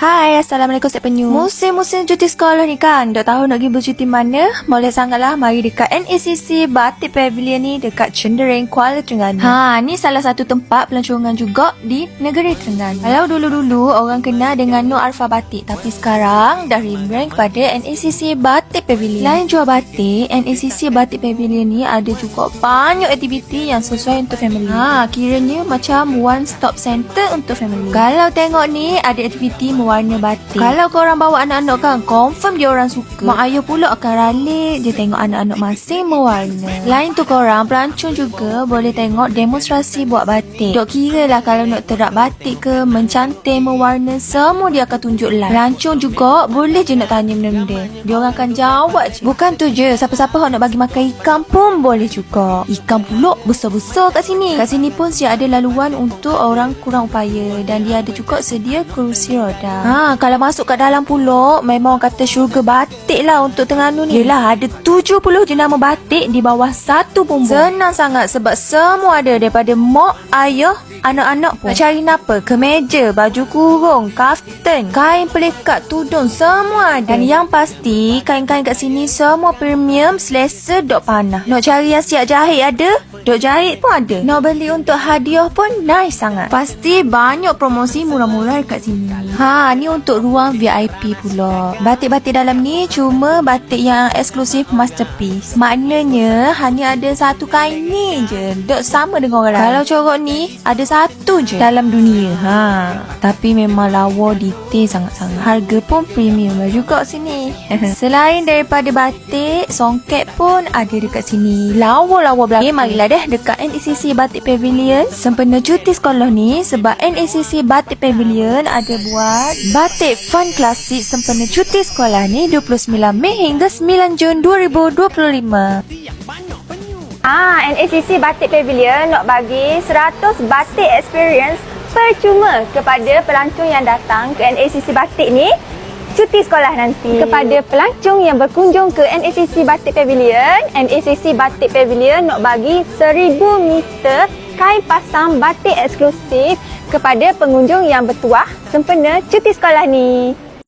Hai, Assalamualaikum Step Penyu. Musim-musim cuti sekolah ni kan, dah tahu nak pergi bercuti mana? Boleh sangatlah mari dekat NACC Batik Pavilion ni dekat Cendereng, Kuala Terengganu. Ha, ni salah satu tempat pelancongan juga di negeri Terengganu. Kalau dulu-dulu orang kenal dengan Nur Arfa Batik, tapi sekarang dah rebrand kepada NACC Batik Pavilion. Lain jual batik, NACC Batik Pavilion ni ada juga banyak aktiviti yang sesuai untuk family. Ha, kiranya macam one stop center untuk family. Kalau tengok ni ada aktiviti mewarna batik. Kalau korang bawa anak-anak kan, confirm dia orang suka. Mak ayah pula akan ralik je tengok anak-anak masing mewarna. Lain tu korang, pelancong juga boleh tengok demonstrasi buat batik. Dok kira lah kalau nak terak batik ke, mencantik, mewarna, semua dia akan tunjuk live. Pelancong juga boleh je nak tanya benda-benda. Dia orang akan jawab je. Bukan tu je, siapa-siapa yang nak bagi makan ikan pun boleh juga. Ikan pulak besar-besar kat sini. Kat sini pun siap ada laluan untuk orang kurang upaya dan dia ada juga sedia kerusi roda. Ha, kalau masuk kat dalam pulak, memang orang kata syurga batik lah untuk Terengganu ni. Yelah, ada 70 jenama batik di bawah satu bumbung. Senang sangat sebab semua ada daripada mak, ayah, anak-anak pun. Nak cari apa? Kemeja, baju kurung, kaftan, kain pelikat, tudung, semua ada. Dan yang pasti, kain-kain kat sini semua premium, selesa, dok panah. Nak cari yang siap jahit ada? Dok jahit pun ada. Nak beli untuk hadiah pun nice sangat. Pasti banyak promosi murah-murah kat sini. Ha, ni untuk ruang VIP pula. Batik-batik dalam ni cuma batik yang eksklusif masterpiece. Maknanya hanya ada satu kain ni je. Dok sama dengan orang lain. Kalau corok ni ada satu je dalam dunia. Ha, tapi memang lawa detail sangat-sangat. Harga pun premium lah juga sini. Selain daripada batik, songket pun ada dekat sini. Lawa-lawa belakang. Okay, marilah deh dekat NACC Batik Pavilion. Sempena cuti sekolah ni sebab NACC Batik Pavilion ada buat batik fun klasik sempena cuti sekolah ni 29 Mei hingga 9 Jun 2025. Ah, NACC Batik Pavilion nak bagi 100 batik experience percuma kepada pelancong yang datang ke NACC Batik ni cuti sekolah nanti. Kepada pelancong yang berkunjung ke NACC Batik Pavilion, NACC Batik Pavilion nak bagi 1000 meter kain pasang batik eksklusif kepada pengunjung yang bertuah sempena cuti sekolah ni.